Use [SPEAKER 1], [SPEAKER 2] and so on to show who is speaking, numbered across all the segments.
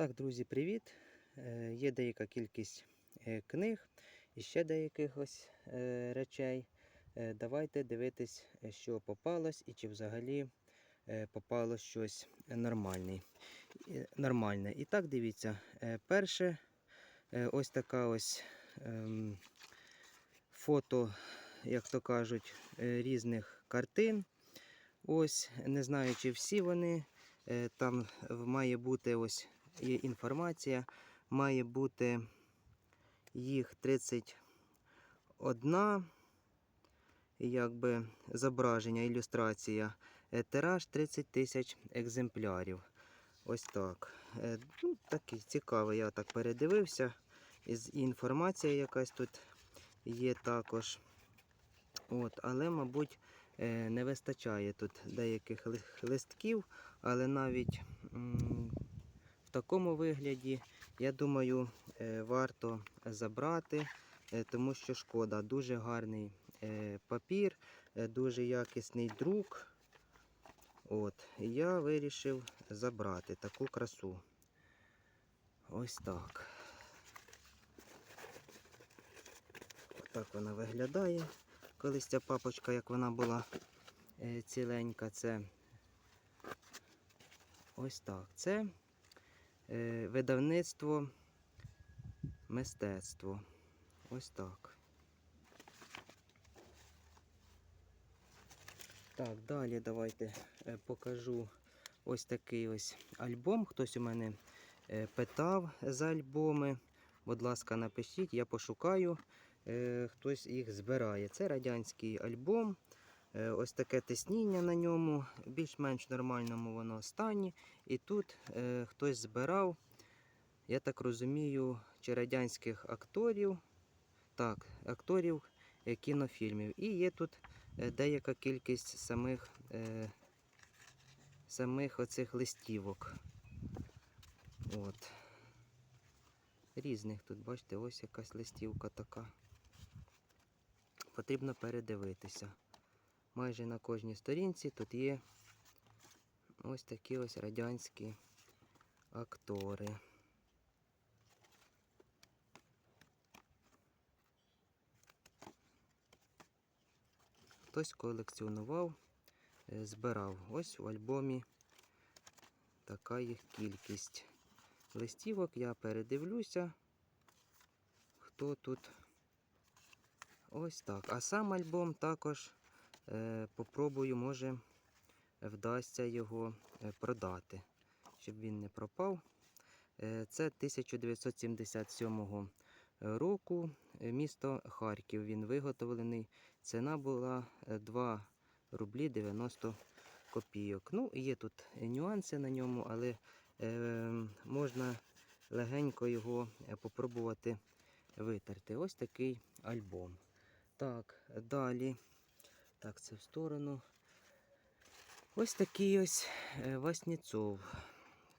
[SPEAKER 1] Так, друзі, привіт! Е, Є деяка кількість е, книг і ще деяких ось е, речей. Давайте дивитись, що попалось і чи взагалі попало щось нормальне. Нормальне. І так, дивіться, перше ось така ось ем, фото, як то кажуть, різних картин. Ось, не знаю, чи всі вони. Там має бути ось є інформація, має бути їх 31 якби зображення, ілюстрація. Е, Тираж 30 тисяч екземплярів. Ось так. Е, Ну, такий цікавий, я так передивився. Із інформація якась тут є також. От, але, мабуть, е, не вистачає тут деяких листків, але навіть в такому вигляді, я думаю, е, варто забрати, е, тому що шкода, дуже гарний е, папір, дуже якісний друк. От, я вирішив забрати таку красу. Ось так. Так вона виглядає. Колись ця папочка, як вона була ціленька, це ось так. Це видавництво мистецтво. Ось так. Так, далі давайте е, покажу ось такий ось альбом. Хтось у мене е, питав за альбоми. Будь ласка, напишіть, я пошукаю. Е, Хтось їх збирає. Це радянський альбом. Е, Ось таке тисніння на ньому, більш-менш нормальному воно стані. І тут е, хтось збирав, я так розумію, чи радянських акторів, так, акторів е, кінофільмів. І є тут е, деяка кількість самих, е, самих оцих листівок. От. Різних тут, бачите, ось якась листівка така. Потрібно передивитися. Майже на кожній сторінці тут є ось такі ось радянські актори. Хтось колекціонував, е, збирав. Ось в альбомі така їх кількість. Листівок я передивлюся, хто тут. Ось так. А сам альбом також попробую, може вдасться його е, продати, щоб він не пропав. Е, це 1977 року е, місто Харків. Він виготовлений. Ціна була е, 2 рублі 90 копійок. Ну, є тут нюанси на ньому, але е, можна легенько його е, попробувати витерти. Ось такий альбом. Так, далі. Так, це в сторону. Ось такий ось е, Васнєцов.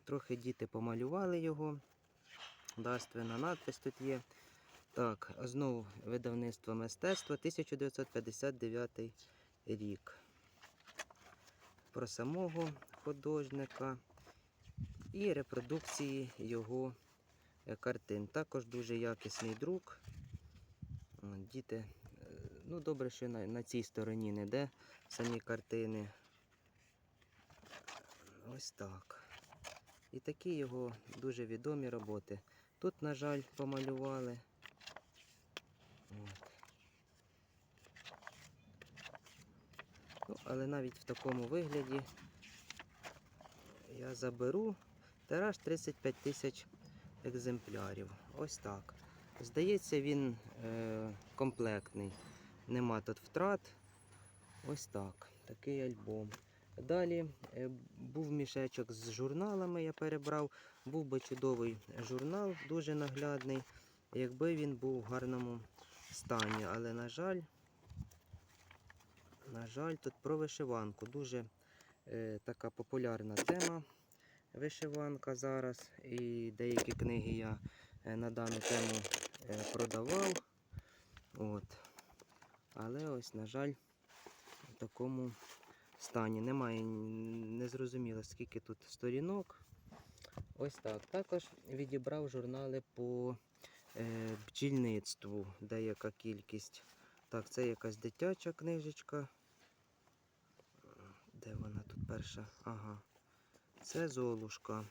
[SPEAKER 1] Трохи діти помалювали його. Дарственна надпис тут є. Так, знову видавництво мистецтва 1959 рік. Про самого художника і репродукції його е, картин. Також дуже якісний друк. Діти, ну добре, що на, на цій стороні не де самі картини. Ось так. І такі його дуже відомі роботи. Тут, на жаль, помалювали. От. Ну, але навіть в такому вигляді я заберу тираж 35 тисяч екземплярів. Ось так. Здається, він е, комплектний. Нема тут втрат. Ось так. Такий альбом. Далі е, був мішечок з журналами, я перебрав. Був би чудовий журнал, дуже наглядний, якби він був в гарному стані. Але, на жаль, на жаль, тут про вишиванку. Дуже е, така популярна тема вишиванка зараз. І деякі книги я е, на дану тему е, продавав. От. Але ось, на жаль, в такому стані. Немає, н- не зрозуміло, скільки тут сторінок. Ось так. Також відібрав журнали по е, бджільництву, деяка кількість. Так, це якась дитяча книжечка. Де вона тут перша? Ага. Це Золушка.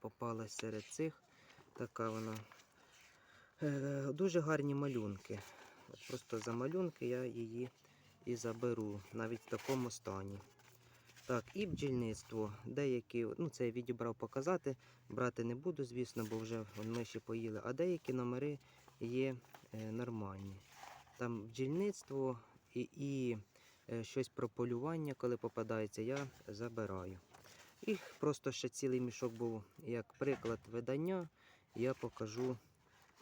[SPEAKER 1] Попалась серед цих. Така вона. Е, дуже гарні малюнки. Просто за малюнки я її і заберу, навіть в такому стані. Так, і бджільництво. Деякі, ну це я відібрав показати. Брати не буду, звісно, бо вже вон миші поїли. А деякі номери є е, нормальні. Там бджільництво і, і е, щось про полювання, коли попадається, я забираю. І просто ще цілий мішок був як приклад видання. Я покажу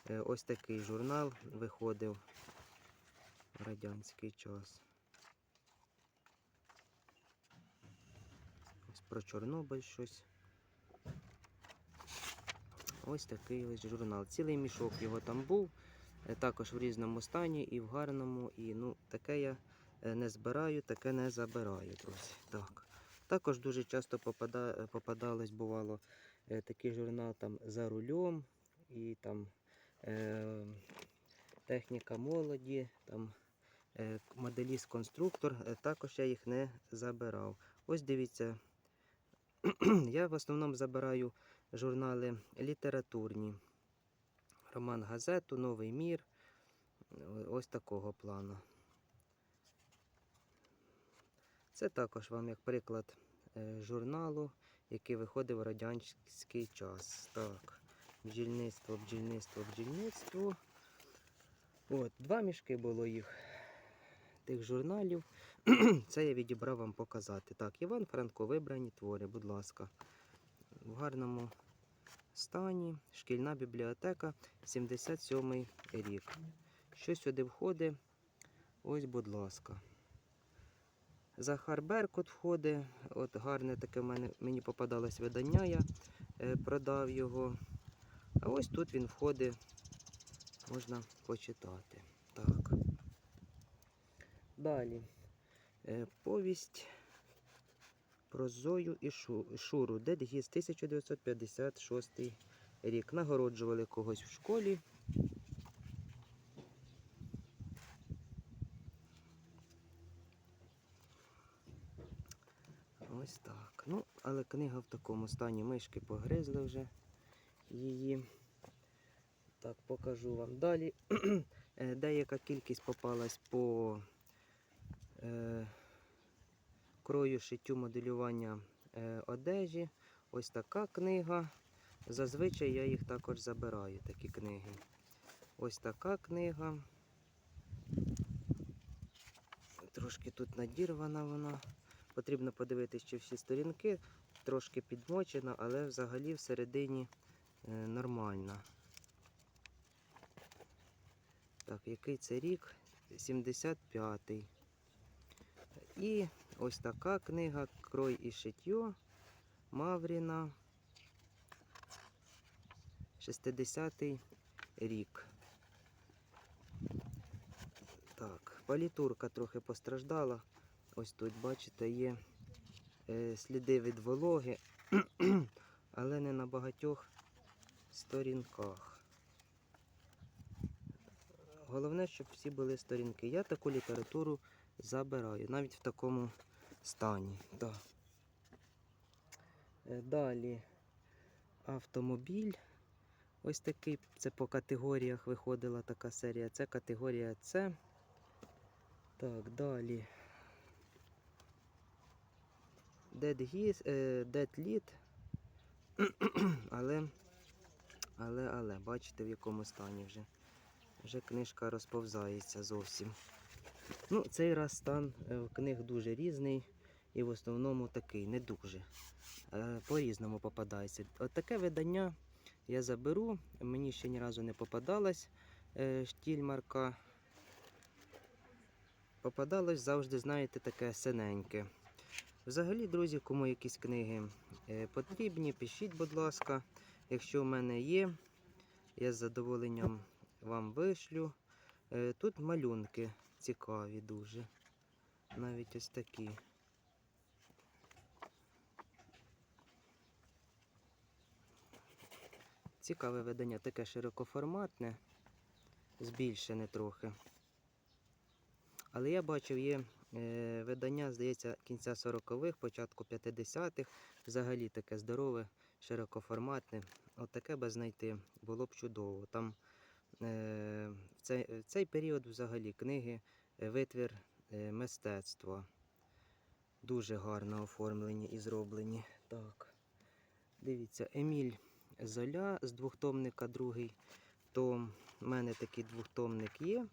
[SPEAKER 1] ось такий журнал виходив в радянський час. Ось про Чорнобиль щось. Ось такий ось журнал. Цілий мішок його там був. е, Також в різному стані, і в гарному. І ну, таке я е, не збираю, таке не забираю, друзі. Так. Також дуже часто попада, е, попадалось, бувало, е, такий журнал там за рулем і там е, техніка молоді, там е, моделіст-конструктор. Е, також я їх не забирав. Ось дивіться, я в основному забираю журнали літературні. Роман газету, Новий мір. Ось такого плану. Це також вам як приклад е, журналу, який виходив в радянський час. Так, бджільництво, бджільництво, бджільництво. От, два мішки було їх тих журналів. Це я відібрав вам показати. Так, Іван Франко, вибрані твори, будь ласка. В гарному стані. Шкільна бібліотека, 77 рік. Що сюди входить? Ось, будь ласка. Захар Беркут входить. От гарне таке мені попадалось видання, я е, продав його. А ось тут він входить, можна почитати. Так. Далі. Е, повість про Зою і Шу- Шуру. Дедгіз 1956 рік. Нагороджували когось в школі. Ось так. Ну, але книга в такому стані мишки погризли вже її. Так, покажу вам далі. Е, Деяка кількість попалась по е, крою шиттю моделювання е, одежі. Ось така книга. Зазвичай я їх також забираю, такі книги. Ось така книга. Трошки тут надірвана вона. Потрібно подивитися, чи всі сторінки трошки підмочена, але взагалі всередині нормальна. Так, який це рік? 75-й. І ось така книга Крой і шиттю Мавріна. 60-й рік. Так, палітурка трохи постраждала. Ось тут, бачите, є е, сліди від вологи, але не на багатьох сторінках. Головне, щоб всі були сторінки. Я таку літературу забираю, навіть в такому стані. Да. Е, Далі автомобіль. Ось такий, це по категоріях виходила така серія. Це категорія С. Так, далі. Dead Geese, е, Dead Lead. але, але, але, бачите, в якому стані вже. Вже книжка розповзається зовсім. Ну, цей раз стан е, в книг дуже різний і в основному такий, не дуже. Е, По-різному попадається. От таке видання я заберу. Мені ще ні разу не попадалась е, штільмарка. Попадалось завжди, знаєте, таке синеньке. Взагалі, друзі, кому якісь книги потрібні, пишіть, будь ласка. Якщо в мене є, я з задоволенням вам вишлю. Е, Тут малюнки цікаві дуже. Навіть ось такі. Цікаве видання, таке широкоформатне, збільшене трохи. Але я бачив, є е, видання, здається, кінця 40-х, початку 50-х. Взагалі таке здорове, широкоформатне. От таке би знайти було б чудово. Там е, в, цей, в цей період взагалі книги е, витвір е, мистецтва. Дуже гарно оформлені і зроблені. Так. Дивіться, Еміль Золя з двохтомника другий том. У мене такий двохтомник є.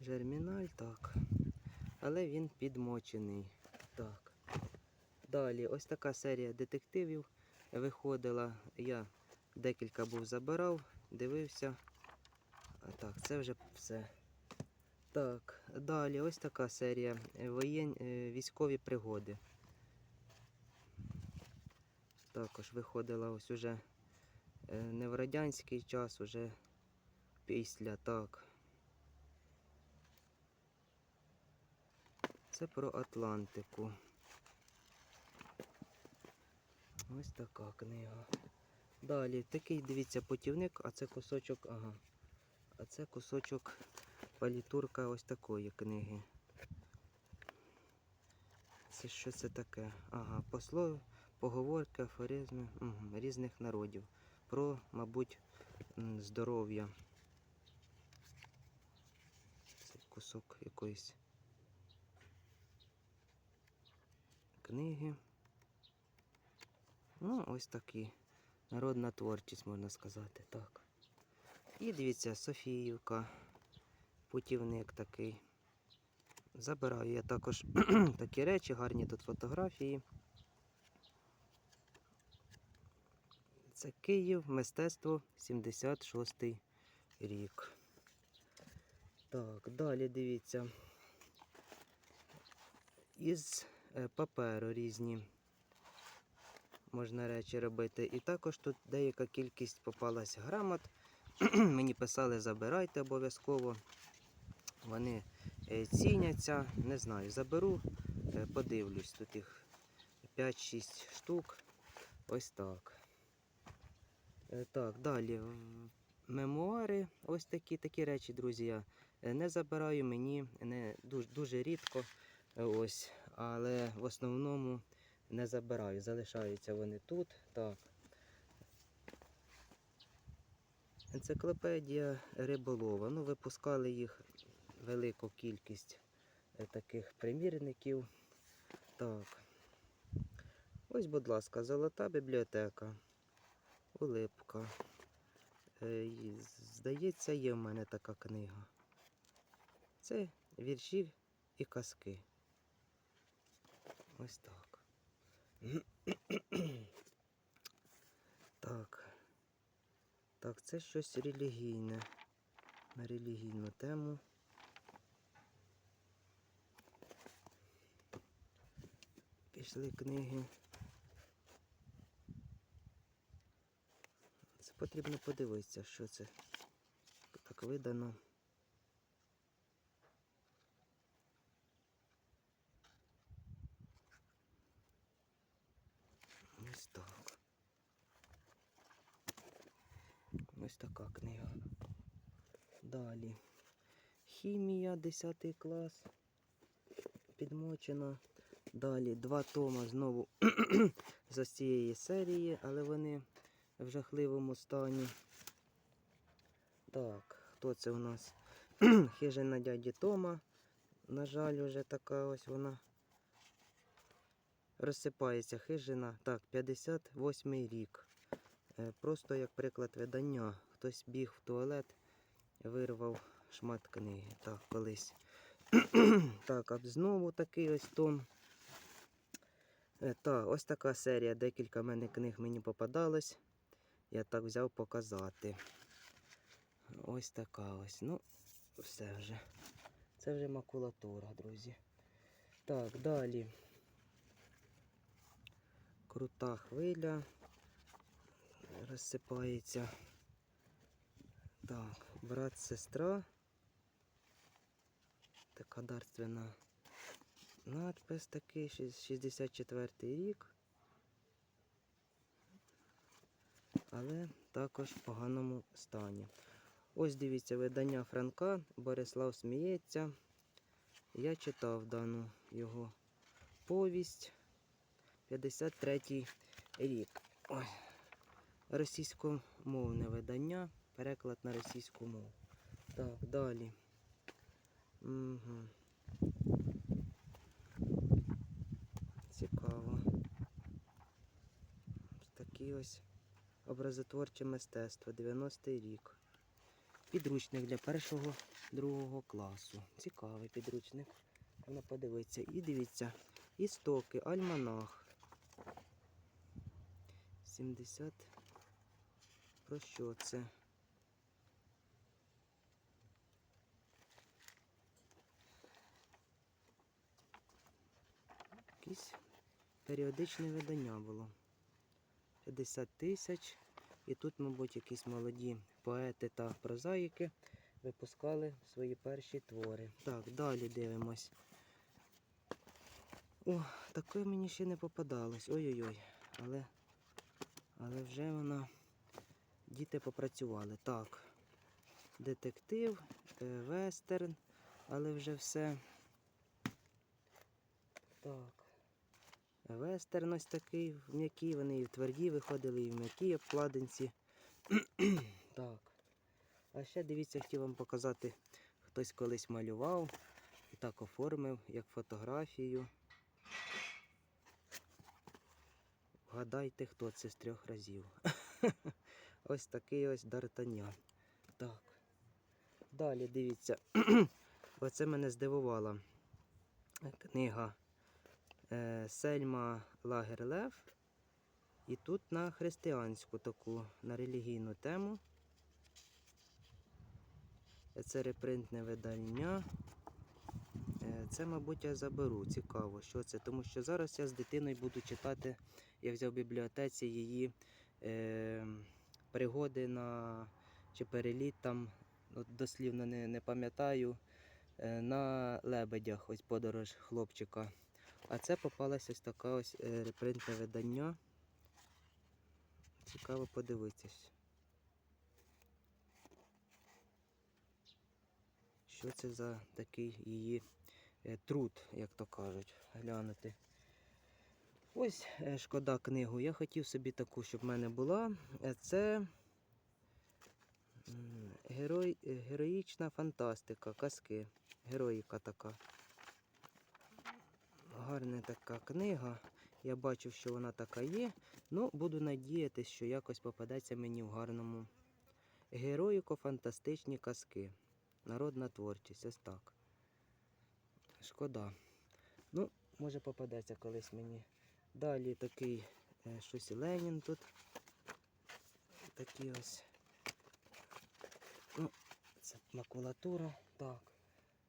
[SPEAKER 1] Жерміналь, так. Але він підмочений. Так. Далі, ось така серія детективів виходила. Я декілька був забирав, дивився. Так, це вже все. Так, далі ось така серія е, воєн... е, військові пригоди. Також виходила ось уже е, не в радянський час, уже після так. Це про Атлантику. Ось така книга. Далі такий, дивіться, путівник, а це кусочок, ага. А це кусочок палітурка ось такої книги. Це що це таке? Ага, послов, поговорки, афоризми угу, різних народів. Про, мабуть, здоров'я. Це кусок якоїсь книги. Ну, ось такі. Народна творчість, можна сказати, так. І дивіться, Софіївка, путівник такий. Забираю я також такі речі, гарні тут фотографії. Це Київ, мистецтво 76 рік. Так, далі дивіться. Із е, паперу різні можна речі робити. І також тут деяка кількість попалась грамот. Мені писали, забирайте обов'язково. Вони е, ціняться, не знаю, заберу, е, подивлюсь. Тут їх 5-6 штук. Ось так. Е, Так, далі. Мемуари, ось такі такі речі, друзі. Я не забираю мені не дуже, дуже рідко. Ось, але в основному не забираю. Залишаються вони тут. Так. Енциклопедія риболова. Ну, випускали їх велику кількість е, таких примірників. Так. Ось, будь ласка, золота бібліотека. Улипка. Е, Здається, є в мене така книга. Це вірші і казки. Ось так. Так. Так, це щось релігійне. На релігійну тему. Пішли книги. Це потрібно подивитися, що це так видано. Ось так. Ось така книга. Далі. Хімія, 10 клас. Підмочена. Далі два тома знову з цієї серії, але вони в жахливому стані. Так, хто це у нас? Хижина дяді Тома. На жаль, вже така ось вона. Розсипається хижина. Так, 58 рік. Е, Просто як приклад видання. Хтось біг в туалет, вирвав шмат книги. Так, колись. так, а знову такий ось том. Е, Так, ось така серія. Декілька мене книг мені попадалось. Я так взяв показати. Ось така ось. Ну, все вже. Це вже макулатура, друзі. Так, далі. Крута хвиля. Розсипається. Так, брат, сестра. Така дарственна надпис такий, шіс- 64 рік. але також в поганому стані. Ось дивіться видання Франка. Борислав сміється. Я читав дану його повість. 53 рік. Ой. Російськомовне видання. Переклад на російську мову. Так, далі. Угу. Цікаво. Такі ось образотворче мистецтво, 90-й рік. Підручник для першого, другого класу. Цікавий підручник. Можна подивитися. І дивіться. Істоки, альманах. 70. Про що це? Якесь періодичне видання було. 50 тисяч. І тут, мабуть, якісь молоді поети та прозаїки випускали свої перші твори. Так, далі дивимось. О, таке мені ще не попадалось. Ой-ой-ой. Але, але вже вона. Діти попрацювали. Так. Детектив, е, вестерн, але вже все. Так. Вестерн ось такий в м'якій, вони і в тверді виходили, і в м'якій обкладинці. так. А ще дивіться, хотів вам показати, хтось колись малював і так оформив, як фотографію. Вгадайте, хто це з трьох разів. ось такий ось Д'Артаньян. Так. Далі дивіться. Оце мене здивувала книга е, Сельма Лагерлев. І тут на християнську таку, на релігійну тему. Це репринтне видання. Це, мабуть, я заберу. Цікаво, що це. Тому що зараз я з дитиною буду читати, я взяв в бібліотеці її е, пригоди на чи переліт там, от дослівно не, не пам'ятаю, е, на лебедях, ось подорож хлопчика. А це попалось ось така ось репринтне видання. Цікаво подивитись. Що це за такий її труд, як то кажуть, глянути. Ось е, шкода книгу. Я хотів собі таку, щоб в мене була. Е, Це герой, е, героїчна фантастика, казки. Героїка така. Гарна така книга. Я бачив, що вона така є. Ну, буду надіятися, що якось попадеться мені в гарному. Героїко-фантастичні казки. Народна творчість, ось так. Шкода. Ну, може попадеться колись мені. Далі такий е, щось Ленін тут. Такі ось. Ну, це макулатура. Так.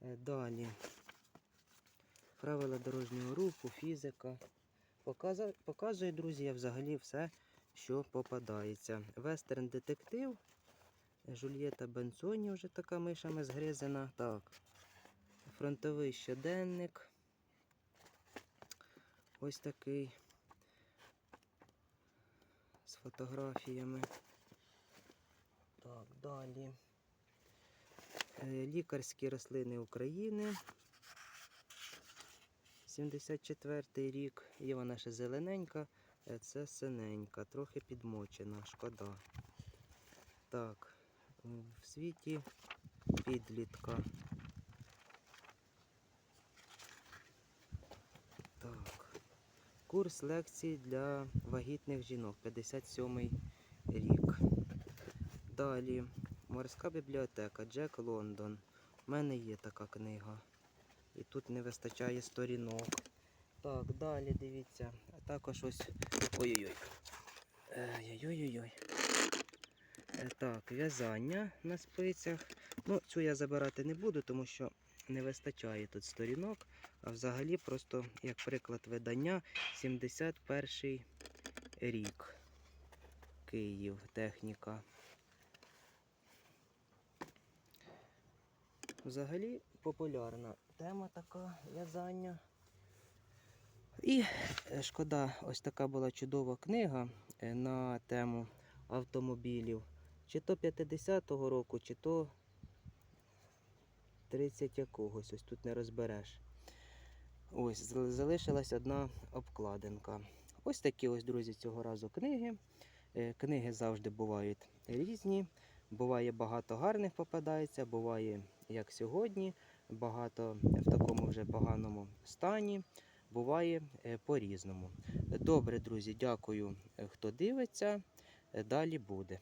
[SPEAKER 1] Е, Далі. Правила дорожнього руху, фізика. Показа- Показую, друзі, взагалі все, що попадається. Вестерн детектив. Жульєта Бенцоні вже така мишами згризена. Так. Фронтовий щоденник. Ось такий. З фотографіями. Так, далі. Е, Лікарські рослини України. 74-й рік. Є вона ще зелененька, е, це синенька, трохи підмочена, шкода. Так, в світі підлітка. Так. Курс лекцій для вагітних жінок, 57 рік. Далі. Морська бібліотека, Джек Лондон. У мене є така книга. І тут не вистачає сторінок. Так, далі дивіться. А також ось. Ой-ой-ой. Ой-ой-ой. Е, Так, в'язання на спицях. Ну, цю я забирати не буду, тому що не вистачає тут сторінок. А взагалі просто, як приклад видання, 71 рік. Київ, техніка. Взагалі популярна тема така в'язання. І е, шкода, ось така була чудова книга е, на тему автомобілів. Чи то 50-го року, чи то 30 якогось, ось тут не розбереш. Ось, зал- залишилась одна обкладинка. Ось такі ось, друзі, цього разу книги. Е, Книги завжди бувають різні. Буває багато гарних попадається, буває, як сьогодні, багато в такому вже поганому стані. Буває е, по-різному. Добре, друзі, дякую, е, хто дивиться. Далі буде.